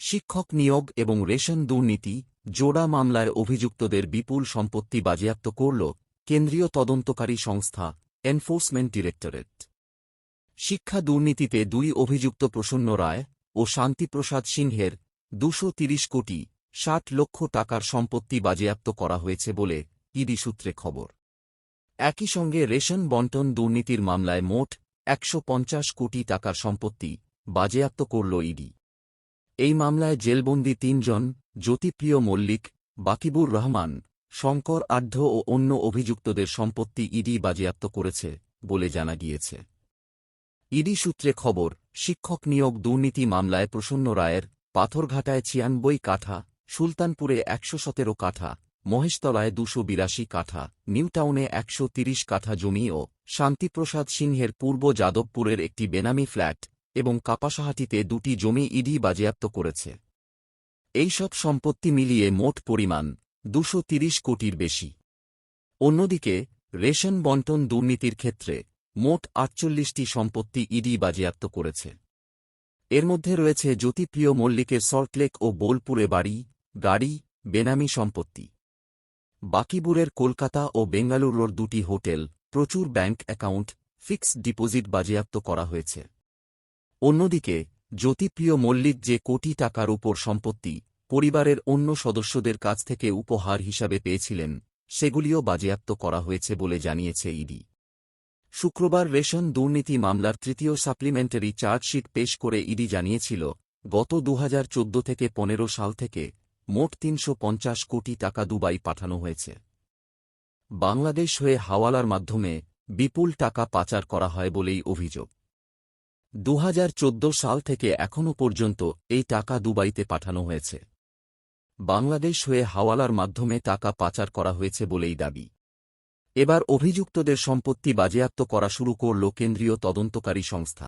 শিক্ষক নিয়োগ এবং রেশন দুর্নীতি, জোড়া মামলায় অভিযুক্তদের বিপুল সম্পত্তি বাজেয়াপ্ত করল কেন্দ্রীয় তদন্তকারী সংস্থা এনফোর্সমেন্ট ডিরেক্টরেট। শিক্ষা দুর্নীতিতে দুই অভিযুক্ত প্রসন্ন রায় ও শান্তিপ্রসাদ সিংহের দুশো কোটি ষাট লক্ষ টাকার সম্পত্তি বাজেয়াপ্ত করা হয়েছে বলে ইডি সূত্রে খবর। একই সঙ্গে রেশন বন্টন দুর্নীতির মামলায় মোট একশো পঞ্চাশ কোটি টাকার সম্পত্তি বাজেয়াপ্ত করল ইডি। এই মামলায় জেলবন্দি তিনজন, জ্যোতিপ্রিয় মল্লিক, বাকিবুর রহমান, শঙ্কর আঢ্য ও অন্য অভিযুক্তদের সম্পত্তি ইডি বাজেয়াপ্ত করেছে বলে জানা গিয়েছে। ইডি সূত্রে খবর, শিক্ষক নিয়োগ দুর্নীতি মামলায় প্রসন্ন রায়ের পাথরঘাটায় ছিয়ানব্বই কাঠা, সুলতানপুরে একশো সতেরো কাঠা, মহেশতলায় দুশো বিরাশি কাঠা, নিউটাউনে একশো তিরিশ কাঠা জমি ও শান্তিপ্রসাদ সিংহের পূর্ব যাদবপুরের একটি বেনামি ফ্ল্যাট এবং কাপাসাহাটিতে দুটি জমি ইডি বাজেয়াপ্ত করেছে। এইসব সম্পত্তি মিলিয়ে মোট পরিমাণ দুশো কোটির বেশি। অন্যদিকে, রেশন বন্টন দুর্নীতির ক্ষেত্রে মোট আটচল্লিশটি সম্পত্তি ইডি বাজেয়াপ্ত করেছে। এর মধ্যে রয়েছে জ্যোতিপ্রিয় মল্লিকের সল্টলেক ও বোলপুরে বাড়ি, গাড়ি, বেনামি সম্পত্তি। বাকিবুরের কলকাতা ও বেঙ্গালুরুর দুটি হোটেল প্রচুর ব্যাংক অ্যাকাউন্ট ফিক্সড ডিপোজিট বাজেয়াপ্ত করা হয়েছে। অন্যদিকে, জ্যোতিপ্রিয় মল্লিক যে কোটি টাকার উপর সম্পত্তি পরিবারের অন্য সদস্যদের কাছ থেকে উপহার হিসাবে পেয়েছিলেন, সেগুলিও বাজেয়াপ্ত করা হয়েছে বলে জানিয়েছে ইডি। শুক্রবার রেশন দুর্নীতি মামলার তৃতীয় সাপ্লিমেন্টারি চার্জশিট পেশ করে ইডি জানিয়েছিল, গত দুহাজার চোদ্দ থেকে পনেরো সাল থেকে মোট তিনশো পঞ্চাশ কোটি টাকা দুবাই পাঠানো হয়েছে। বাংলাদেশ হয়ে হাওয়ালার মাধ্যমে বিপুল টাকা পাচার করা হয় বলেই অভিযোগ। দু হাজার চোদ্দ সাল থেকে এখনও পর্যন্ত এই টাকা দুবাইতে পাঠানো হয়েছে। বাংলাদেশ হয়ে হাওয়ালার মাধ্যমে টাকা পাচার করা হয়েছে বলেই দাবি। এবার অভিযুক্তদের সম্পত্তি বাজেয়াপ্ত করা শুরু করল কেন্দ্রীয় তদন্তকারী সংস্থা।